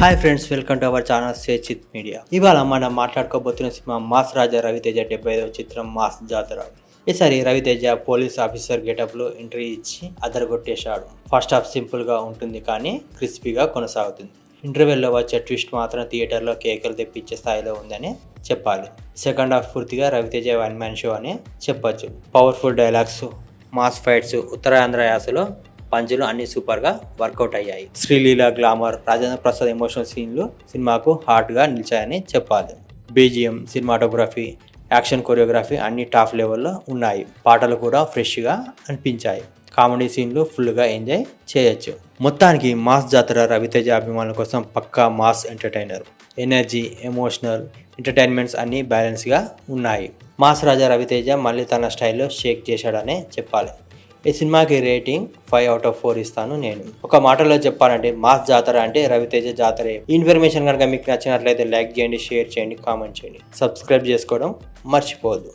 Hi friends welcome to our channel Sechith media ఇవాళ మనం మాట్లాడుకోబోతున్న సినిమా మాస్ రాజా రవితేజ డెబ్బై ఐదవ చిత్రం మాస్ జాతర. ఈసారి రవితేజ పోలీస్ ఆఫీసర్ గెటప్లో ఎంట్రీ ఇచ్చి అదరగొట్టేశాడు. ఫస్ట్ హాఫ్ సింపుల్గా ఉంటుంది కానీ క్రిస్పీగా కొనసాగుతుంది. ఇంటర్వెల్లో వచ్చే ట్విస్ట్ మాత్రం థియేటర్లో కేకలు తెప్పించే స్థాయిలో ఉందని చెప్పాలి. సెకండ్ హాఫ్ పూర్తిగా రవితేజ వన్ మ్యాన్ షో అని చెప్పొచ్చు. Powerful dialogues mass fights Uttarandhra యాసలో పంచులు అన్ని సూపర్గా వర్కౌట్ అయ్యాయి. శ్రీలీల గ్లామర్ రాజేంద్ర ప్రసాద్ ఎమోషనల్ సీన్లు సినిమాకు హార్ట్గా నిలిచాయని చెప్పాలి. బీజిఎం సినిమాటోగ్రఫీ యాక్షన్ కొరియోగ్రఫీ అన్ని టాప్ లెవెల్లో ఉన్నాయి. పాటలు కూడా ఫ్రెష్గా అనిపించాయి. కామెడీ సీన్లు ఫుల్గా ఎంజాయ్ చేయొచ్చు. మొత్తానికి మాస్ జాతర రవితేజ అభిమానుల కోసం pakka mass entertainer. Energy emotional entertainments అన్నీ బ్యాలెన్స్గా ఉన్నాయి. మాస్ రాజా రవితేజ మళ్ళీ తన స్టైల్లో షేక్ చేశాడనే చెప్పాలి. ఈ సినిమాకి rating five out of four ఇస్తాను నేను. ఒక మాటలో చెప్పాలంటే మాస్ జాతర అంటే రవితేజ జాతరే. ఇన్ఫర్మేషన్ కనుక మీకు నచ్చినట్లయితే లైక్ చేయండి షేర్ చేయండి కామెంట్ చేయండి. సబ్స్క్రైబ్ చేసుకోవడం మర్చిపోవద్దు.